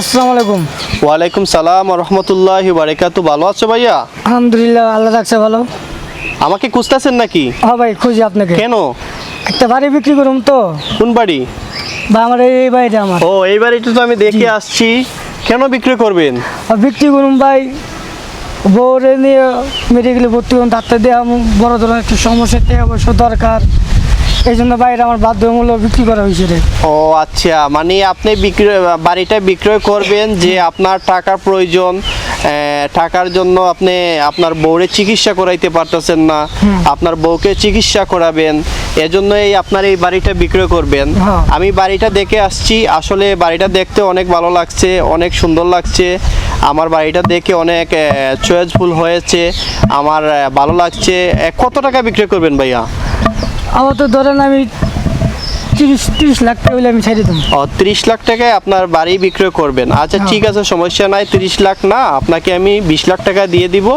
আসসালামু আলাইকুম। ওয়ালাইকুম সালাম রহমতুল্লাহ বারেকাতু ভালো আছো ভাইয়া? আলহামদুলিল্লাহ আল্লাহ রাখছে ভালো। আমাকে খুঁজতেছেন নাকি? হ্যাঁ ভাই খুঁজি আপনাকে। কেন? একটা বাড়ি বিক্রি করুন তো। কোন বাড়ি? বা আমার এই এই বাড়িটা আমার। ও এই বাড়িটা তো আমি দেখে আসছি। কেন বিক্রি করবেন? বিক্রি করুন ভাই। বউরে নিয়ে মেডিকেলে ভর্তি করুন ডাক্তার দেওয়া বড় ধরনের একটু সমস্যা টাকা পয়সা দরকার। এই জন্য বাইরে আমার বাধ্যমূলক বিক্রি করা হয়েছে রে। ও আচ্ছা মানে আপনি বিক্রয় বাড়িটা বিক্রয় করবেন যে আপনার টাকার প্রয়োজন টাকার জন্য আপনি আপনার বউরে চিকিৎসা করাইতে পারতেছেন না আপনার বউকে চিকিৎসা করাবেন এজন্য এই আপনার এই বাড়িটা বিক্রয় করবেন। হ্যাঁ। আমি বাড়িটা দেখে আসছি আসলে বাড়িটা দেখতে অনেক ভালো লাগছে অনেক সুন্দর লাগছে। আমার বাড়িটা দেখে অনেক চয়েসফুল হয়েছে আমার ভালো লাগছে। কত টাকা বিক্রয় করবেন ভাইয়া? আমার তো ধরেন আমি তিরিশ তিরিশ লাখ টাকা হলে আমি ছেড়ে দেবো। ও তিরিশ লাখ টাকায় আপনার বাড়ি বিক্রয় করবেন। আচ্ছা হ্যাঁ। ঠিক আছে সমস্যা নাই তিরিশ লাখ না আপনাকে আমি বিশ লাখ টাকা দিয়ে দিব।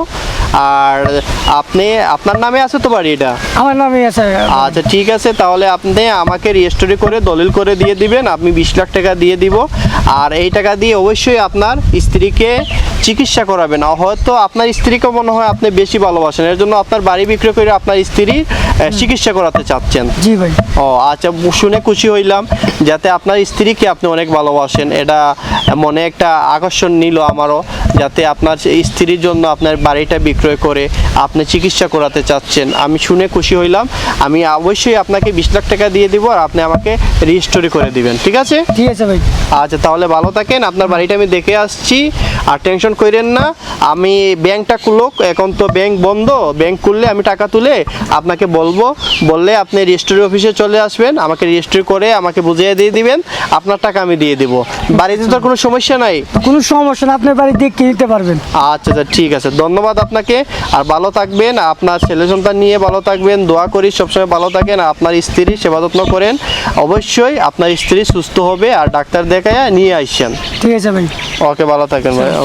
আর আপনি আপনার নামে আছে তো বাড়ি এটা? আমার নামে আছে। আচ্ছা ঠিক আছে তাহলে আপনি আমাকে রেজিস্ট্রি করে দলিল করে দিয়ে দিবেন আপনি বিশ লাখ টাকা দিয়ে দিব। আর এই টাকা দিয়ে অবশ্যই আপনার স্ত্রীকে চিকিৎসা করাবেন। হয়তো আপনার স্ত্রীকে মনে হয় আপনি বেশি ভালোবাসেন এর জন্য আপনার বাড়ি বিক্রি করে আপনার স্ত্রী চিকিৎসা করাতে চাচ্ছেন। জি ভাই। ও আচ্ছা শুনে খুশি হইলাম যাতে আপনার স্ত্রীকে আপনি অনেক ভালোবাসেন। এটা মনে একটা আকর্ষণ নিল আমারও। যাতে আপনার স্ত্রীর জন্য আপনার বাড়িটা বিক্রয় করে আপনি চিকিৎসা করাতে চাচ্ছেন। আমি শুনে খুশি হইলাম। আমি অবশ্যই আপনাকে বিশ লাখ টাকা দিয়ে দিব আর আপনি আমাকে রেজিস্টরি করে দিবেন ঠিক আছে? ঠিক আছে ভাই। আচ্ছা তাহলে ভালো থাকেন। আপনার বাড়িটা আমি দেখে আসছি। আর টেনশন করেন না। আমি ব্যাংকটা খুলুক। এখন তো ব্যাংক বন্ধ। ব্যাংক খুললে আমি টাকা তুলে আপনাকে বলব। বললে আপনি রেজিস্ট্রি অফিসে চলে আসবেন। আমাকে রেজিস্ট্রি করে আমাকে বুঝিয়ে দিয়ে দিবেন। আপনার টাকা আমি দিয়ে দিব। বাড়িতে তো কোনো সমস্যা নাই? কোনো সমস্যা না। আপনার বাড়ি দেখে নিতে পারবেন। আচ্ছা আচ্ছা ঠিক আছে। ধন্যবাদ আপনাকে। আর ভালো থাকবেন। আপনার ছেলে সন্তান নিয়ে ভালো থাকবেন। দোয়া করি সবসময় ভালো থাকেন। আর আপনার স্ত্রী সেবা যত্ন করেন। অবশ্যই আপনার স্ত্রী সুস্থ হবে আর ডাক্তার দেখায় নিয়ে আসছেন ঠিক আছে ভাই। ওকে ভালো থাকেন ভাই।